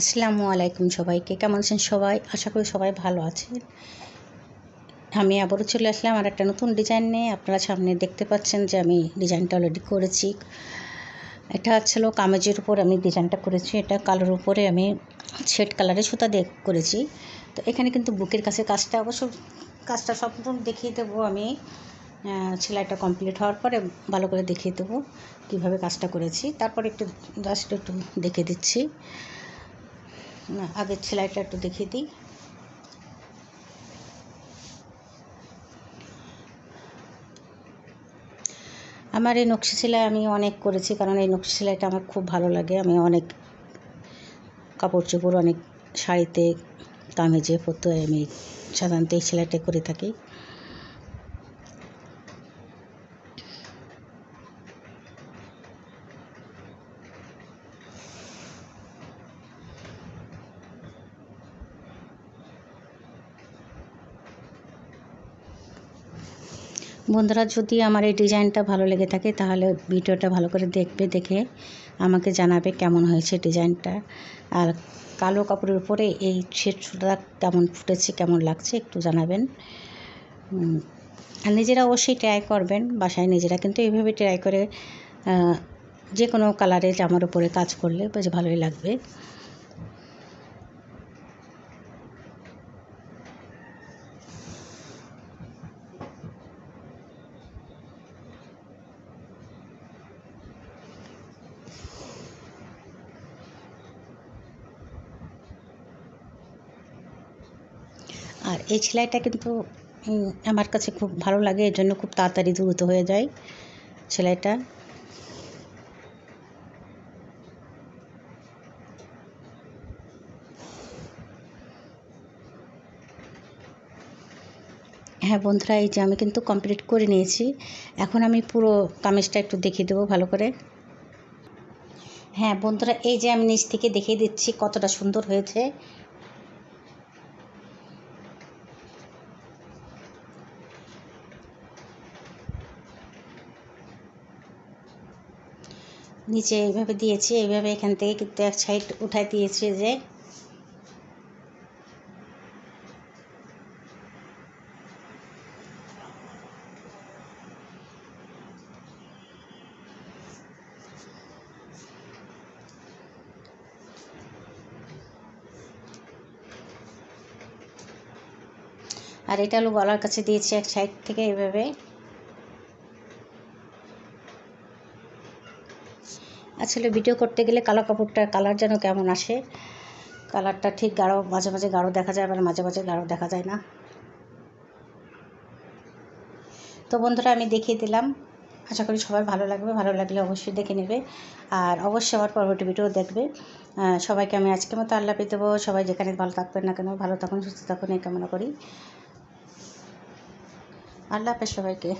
আসসালামু আলাইকুম সবাইকে। কেমন আছেন সবাই? আশা করি সবাই ভালো আছেন। আমি আবারও চলে আসলাম আর একটা নতুন ডিজাইন নিয়ে। আপনারা সামনে দেখতে পাচ্ছেন যে আমি ডিজাইনটা অলরেডি করেছি। এটা হচ্ছিল কামেজের উপর আমি ডিজাইনটা করেছি। এটা কালোর উপরে আমি শেড কালারের সুতা দিয়ে করেছি। তো এখানে কিন্তু বুকের কাছে কাজটা অবশ্য কাজটা সম্পূর্ণ দেখিয়ে দেবো আমি। সেলাইটা কমপ্লিট হওয়ার পরে ভালো করে দেখিয়ে দেবো কীভাবে কাজটা করেছি। তারপর একটু জাস্ট একটু দেখে দিচ্ছি। না আগের সেলাইটা একটু দেখিয়ে দিই। আমার এই নকশি সেলাই আমি অনেক করেছি, কারণ এই নকশি সেলাইটা আমার খুব ভালো লাগে। আমি অনেক কাপড় চোপড় অনেক শাড়িতে কামেজে পরতে আমি সাধারণত এই সেলাইটা করে থাকি। বন্ধুরা, যদি আমার এই ডিজাইনটা ভালো লেগে থাকে, তাহলে ভিডিওটা ভালো করে দেখবে, দেখে আমাকে জানাবে কেমন হয়েছে ডিজাইনটা। আর কালো কাপড়ের উপরে এই শেড সুতা কেমন ফুটেছে, কেমন লাগছে একটু জানাবেন। আর নিজেরা অবশ্যই ট্রাই করবেন, বাসায় নিজেরা। কিন্তু এইভাবে ট্রাই করে যে কোনো কালারে জামার উপরে কাজ করলে বেশ ভালোই লাগবে। আর এই সেলাইটা কিন্তু আমার কাছে খুব ভালো লাগে, এর জন্য খুব তাড়াতাড়ি দ্রুত হয়ে যায় সেলাইটা। হ্যাঁ বন্ধুরা, এই যে আমি কিন্তু কমপ্লিট করে নিয়েছি। এখন আমি পুরো কামিজটা একটু দেখিয়ে দেবো ভালো করে। হ্যাঁ বন্ধুরা, এই যে আমি নিচ থেকে দেখিয়ে দিচ্ছি কতটা সুন্দর হয়েছে। নিচে এইভাবে দিয়েছি, এইভাবে এখান থেকে কিন্তু এক সাইড উঠাই দিয়েছি যে। আর এটা হলো গলার কাছে দিয়েছি এক সাইড থেকে এইভাবে। আসলে ভিডিও করতে গেলে কালো কাপড়টার কালার যেন কেমন আসে। কালারটা ঠিক গাঢ়, মাঝে মাঝে গাঢ় দেখা যায়, আবার মাঝে মাঝে গাঢ় দেখা যায় না। তো বন্ধুরা, আমি দেখিয়ে দিলাম। আশা করি সবার ভালো লাগবে। ভালো লাগলে অবশ্যই দেখে নেবে। আর অবশ্যই আমার পরবর্তী ভিডিও দেখবে। সবাইকে আমি আজকে মতো আল্লাহ পেয়ে দেবো। সবাই যেখানে ভালো থাকবেন না কেন, ভালো থাকুন, সুস্থ থাকুন, এই কামনা করি। আল্লাহ হাফেজ সবাইকে।